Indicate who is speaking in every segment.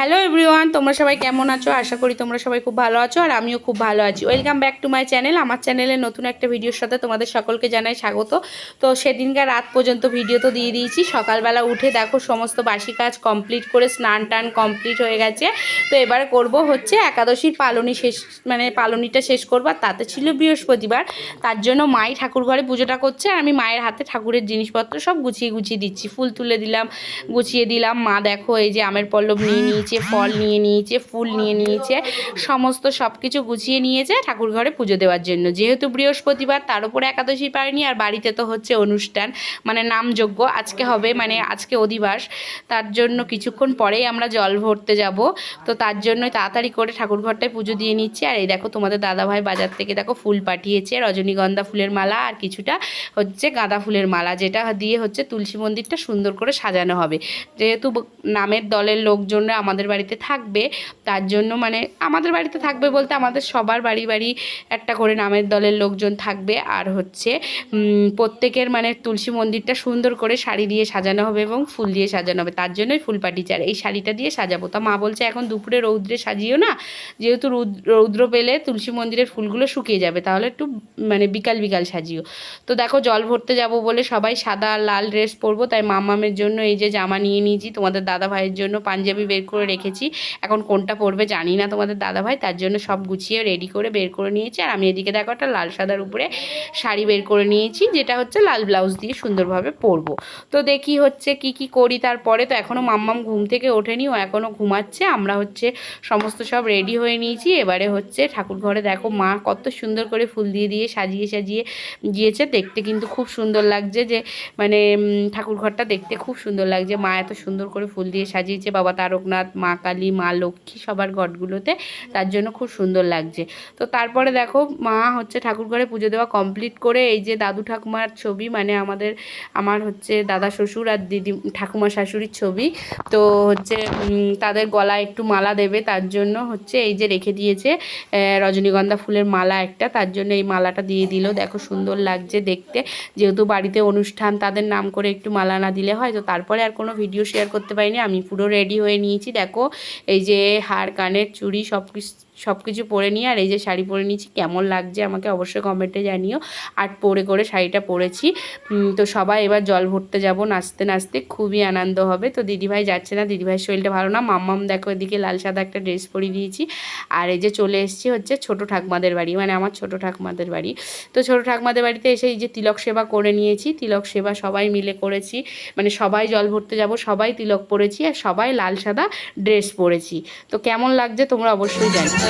Speaker 1: Hello everyone, তোমরা সবাই কেমন আছো? আশা করি তোমরা সবাই খুব ভালো আছো আর আমিও খুব ভালো আছি। Welcome back to my channel আমার চ্যানেলে নতুন একটা ভিডিওর সাথে তোমাদের সকলকে জানাই স্বাগত। তো সেদিনকার রাত পর্যন্ত ভিডিও তো দিয়ে দিয়েছি। সকালবেলা উঠে দেখো সমস্ত বাসি কাজ কমপ্লিট করে স্নান টান কমপ্লিট হয়ে গেছে। তো এবার করব হচ্ছে একাদশীর পালনী শেষ মানে পালনীটা শেষ করব। আর তাতে ছিল বৃহস্পতিবার। তার জন্য মাই ঠাকুর ঘরে পুজোটা করছে আর আমি মায়ের হাতে ঠাকুরের জিনিসপত্র সব গুছিয়ে গুছিয়ে দিচ্ছি। ফুল তুলে দিলাম, গুছিয়ে দিলাম। মা দেখো এই যে আমের পল্লব নিয়ে নিয়েছে। ফল নিয়ে নিয়েছে, ফুল নিয়ে নিয়েছে, সমস্ত সব কিছু গুছিয়ে নিয়েছে ঠাকুর ঘরে পুজো দেওয়ার জন্য। যেহেতু বৃহস্পতিবার, তার উপরে একাদশী পারেনি আর বাড়িতে তো হচ্ছে অনুষ্ঠান মানে নামযোগ্য আজকে হবে মানে আজকে অধিবাস, তার জন্য কিছুক্ষণ পরেই আমরা জল ভরতে যাব। তো তার জন্য তাড়াতাড়ি করে ঠাকুর ঘরটায় পুজো দিয়ে নিচ্ছি। আর এই দেখো, তোমাদের দাদাভাই বাজার থেকে দেখো, ফুল পাঠিয়েছে, রজনীগন্ধা ফুলের মালা আর কিছুটা হচ্ছে গাঁদা ফুলের মালা, যেটা দিয়ে হচ্ছে তুলসী মন্দিরটা সুন্দর করে সাজানো হবে। যেহেতু নামের দলের লোকজনরা আমাদের বাড়িতে থাকবে, তার জন্য মানে আমাদের বাড়িতে থাকবে বলতে আমাদের সবার বাড়ি বাড়ি একটা করে নামের দলের লোকজন থাকবে। আর হচ্ছে প্রত্যেকের মানে তুলসী মন্দিরটা সুন্দর করে শাড়ি দিয়ে সাজানো হবে এবং ফুল দিয়ে সাজানো হবে। তার জন্যই ফুল পাটিচার এই শাড়িটা দিয়ে সাজাবো। তা মা বলছে, এখন দুপুরে রৌদ্রে সাজিও না। যেহেতু রৌদ- রৌদ্র পেলে তুলসী মন্দিরের ফুলগুলো শুকিয়ে যাবে। তাহলে একটু মানে বিকাল বিকাল সাজিও। তো দেখো, জল ভরতে যাব বলে সবাই সাদা লাল ড্রেস পরবো। তাই মামামের জন্য এই যে জামা নিয়ে নিয়েছি। তোমাদের দাদা ভাইয়ের জন্য পাঞ্জাবি বের করে রেখেছি। এখন কোনটা পরবে জানি না তোমাদের দাদা ভাই তার জন্য সব গুছিয়ে রেডি করে বের করে নিয়েছি। আর আমি এদিকে দেখো একটা লাল সাদার উপরে শাড়ি বের করে নিয়েছি, যেটা হচ্ছে লাল ব্লাউজ দিয়ে সুন্দরভাবে পরবো। তো দেখি হচ্ছে কি কি করি তারপরে। তো এখনও মাম্মাম ঘুম থেকে ওঠেনি, ও এখনও ঘুমাচ্ছে। আমরা হচ্ছে সমস্ত সব রেডি হয়ে নিয়েছি। এবারে হচ্ছে ঠাকুর ঘরে দেখো মা কত সুন্দর করে ফুল দিয়ে দিয়ে সাজিয়ে সাজিয়ে গিয়েছে। দেখতে কিন্তু খুব সুন্দর লাগছে যে মানে ঠাকুর ঘরটা দেখতে খুব সুন্দর লাগছে। মা এত সুন্দর করে ফুল দিয়ে সাজিয়েছে। বাবা তারকনাথ মা কালী, মা লক্ষ্মী সবার ঘটগুলোতে তার জন্য খুব সুন্দর লাগছে। তো তারপরে দেখো, মা হচ্ছে ঠাকুর ঘরে পুজো দেওয়া কমপ্লিট করে এই যে দাদু ঠাকুমার ছবি মানে আমাদের, আমার হচ্ছে দাদা শ্বশুর আর দিদি, ঠাকুমা শাশুড়ির ছবি। তো হচ্ছে তাদের গলায় একটু মালা দেবে, তার জন্য হচ্ছে এই যে রেখে দিয়েছে রজনীগন্ধা ফুলের মালা একটা, তার জন্য এই মালাটা দিয়ে দিল। দেখো সুন্দর লাগছে দেখতে, যেহেতু বাড়িতে অনুষ্ঠান, তাদের নাম করে একটু মালা না দিলে হয়, তো তারপরে আর কোনো ভিডিও শেয়ার করতে পারিনি, আমি পুরো রেডি হয়ে নিয়েছি। দেখো এই যে হার কানের চুড়ি সব কিছু সব কিছু পরে নিয়ে, আর এই যে শাড়ি পরে নিয়েছি, কেমন লাগছে আমাকে অবশ্যই কমেন্টে জানিও। আর্ট পরে করে শাড়িটা পরেছি। তো সবাই এবার জল ভরতে যাব, নাচতে নাচতে খুবই আনন্দ হবে। তো দিদিভাই যাচ্ছে না, দিদিভাইয়ের শরীরটা ভালো না। মাম্মাম দেখো এদিকে লাল সাদা একটা ড্রেস পরিয়ে দিয়েছি। আর এই যে চলে এসেছি হচ্ছে ছোট ঠাকুমাদের বাড়ি মানে আমার ছোট ঠাকুমাদের বাড়ি। তো ছোট ঠাকুমাদের বাড়িতে এসে এই যে তিলক সেবা করে নিয়েছি। তিলক সেবা সবাই মিলে করেছি। মানে সবাই জল ভরতে যাব, সবাই তিলক পরেছি, আর সবাই লাল সাদা ড্রেস পরেছি। তো কেমন লাগছে তোমরা অবশ্যই জানো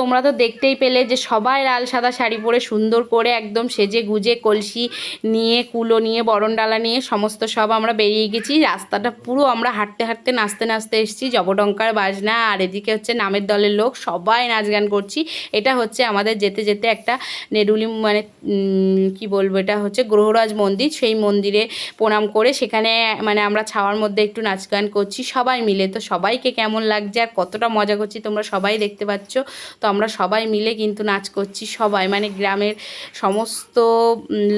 Speaker 1: তোমরা তো দেখতেই পেলে যে সবাই লাল সাদা শাড়ি পরে সুন্দর করে একদম সেজে গুজে কলসি নিয়ে, কুলো নিয়ে, বরণ ডালা নিয়ে সমস্ত সব আমরা বেরিয়ে গেছি। রাস্তাটা পুরো আমরা হাঁটতে হাঁটতে, নাচতে নাচতে এসেছি। জবডঙ্কার বাজনা, আর এদিকে হচ্ছে নামের দলের লোক। সবাই নাচ গান করছি। এটা হচ্ছে আমাদের যেতে যেতে একটা নেরুলি মানে কি বলব এটা হচ্ছে গ্রহরাজ মন্দির। সেই মন্দিরে প্রণাম করে সেখানে মানে আমরা ছাওয়ার মধ্যে একটু নাচ গান করছি। সবাই মিলে। তো সবাইকে কেমন লাগছে আর কতটা মজা করছি তোমরা সবাই দেখতে পাচ্ছ। তো আমরা সবাই মিলে কিন্তু নাচ করছি, সবাই মানে গ্রামের সমস্ত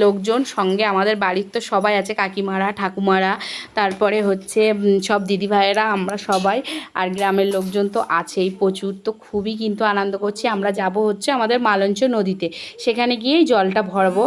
Speaker 1: লোকজন সঙ্গে আমাদের বাড়ির তো সবাই আছে, কাকিমারা, ঠাকুমারা, তারপরে হচ্ছে সব দিদিভাইয়েরা, আমরা সবাই আর গ্রামের লোকজন তো আছেই প্রচুর, তো খুবই কিন্তু আনন্দ করছি। আমরা যাব হচ্ছে আমাদের মালঞ্চ নদীতে, সেখানে গিয়েই জলটা ভরবো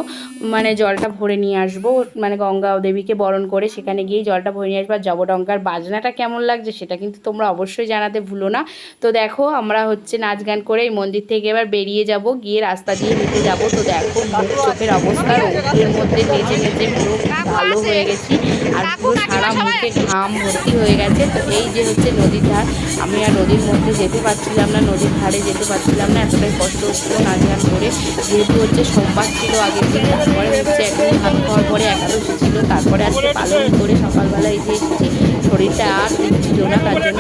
Speaker 1: মানে জলটা ভরে নিয়ে আসব মানে গঙ্গা দেবীকে বরণ করে সেখানে গিয়েই জলটা ভরে নিয়ে আসব। আর জবডঙ্কার বাজনাটা কেমন লাগছে সেটা কিন্তু তোমরা অবশ্যই জানাতে ভুলো না। তো দেখো, আমরা হচ্ছে নাচ গান করে এই মন্দির থেকে এবার বেরিয়ে যাব গিয়ে রাস্তা দিয়ে হেঁটে যাব। তো দেখো মুখ চোখের অবস্থা রোদের মধ্যে নেচে নেচে পুরো ভালো হয়ে গেছি। আর পুরো সারা মুখে ঘাম ভর্তি হয়ে গেছে। তো এই যে হচ্ছে নদীর ধার আমি আর নদীর মধ্যে যেতে পারছিলাম না নদীর ধারে যেতে পারছিলাম না এতটাই কষ্ট হচ্ছিল নাচ করে। যেহেতু হচ্ছে সোমবার ছিল আগের দিন তারপরে হচ্ছে একদিন ভাত খাওয়ার পরে একাদশী ছিল তারপরে আজকে পালন করে সকালবেলা এই যে এসেছি। শরীরটা আর ছিল না তার জন্য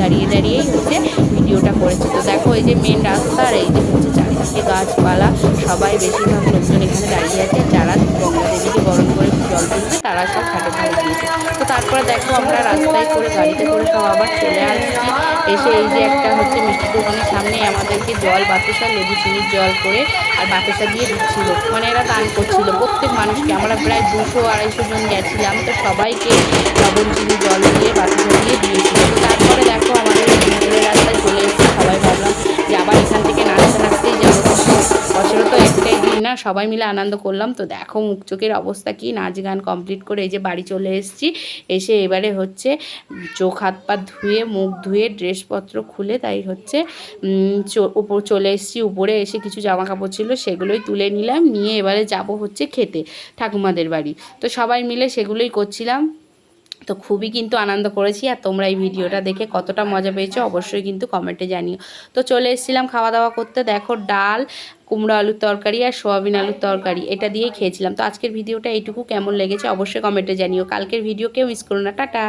Speaker 1: দাঁড়িয়ে দাঁড়িয়েই হচ্ছে ভিডিওটা করেছে। তো দেখো এই যে মেন রাস্তা আর এই যে হচ্ছে চারিদিকে গাছপালা, সবাই বেশিরভাগ লোকজন এখানে দাঁড়িয়ে আছে। যারা তারা সব ঘাটে ধারে গিয়েছে তো তারপরে দেখো আমরা রাস্তায় করে গাড়িতে করে সব আবার চলে আসছি। এসে এই যে একটা হচ্ছে মিষ্টি দোকানের সামনে আমাদেরকে জল, বাতাসা, লেবু, চিনির জল করে আর বাতাসা দিয়ে দিচ্ছিল। মানে এরা দান করছিল। প্রত্যেক মানুষকে আমরা প্রায় দুশো, আড়াইশো জন গেছিলাম। তো সবাইকে লবণ, চিনি, জল দিয়ে বাতাসা দিয়ে দিয়েছিল। তো তারপরে দেখো আমাদের ভিতরের রাস্তায় চলে এসেছি। সবাই ভাবলাম যে আবার এখান থেকে নাচতে, নাচতেই যাব। বছরে তো একটাই দিন না, সবাই মিলে আনন্দ করলাম। তো দেখো মুখ চোখের অবস্থা কি, নাচ গান কমপ্লিট করে এই যে বাড়ি চলে এসেছি। এসে এবারে হচ্ছে চোখ হাত পা ধুয়ে, মুখ ধুয়ে ড্রেসপত্র খুলে তাই হচ্ছে উপর চলে এসেছি। উপরে এসে কিছু জামা কাপড় ছিল, সেগুলোই তুলে নিলাম। নিয়ে এবারে যাব হচ্ছে খেতে, ঠাকুমাদের বাড়ি। তো সবাই মিলে সেগুলোই করছিলাম। তো খুবই কিন্তু আনন্দ করেছি আর তোমরা এই ভিডিওটা দেখে কতটা মজা পেয়েছ অবশ্যই কিন্তু কমেন্টে জানিও। তো চলে এসেছিলাম খাওয়া দাওয়া করতে। দেখো ডাল, কুমড়ো আলুর তরকারি আর সোয়াবিন আলুর তরকারি, এটা দিয়েই খেয়েছিলাম। তো আজকের ভিডিওটা এইটুকু। কেমন লেগেছে অবশ্যই কমেন্টে জানিও। কালকের ভিডিও কেউ মিস করো না। টাটা।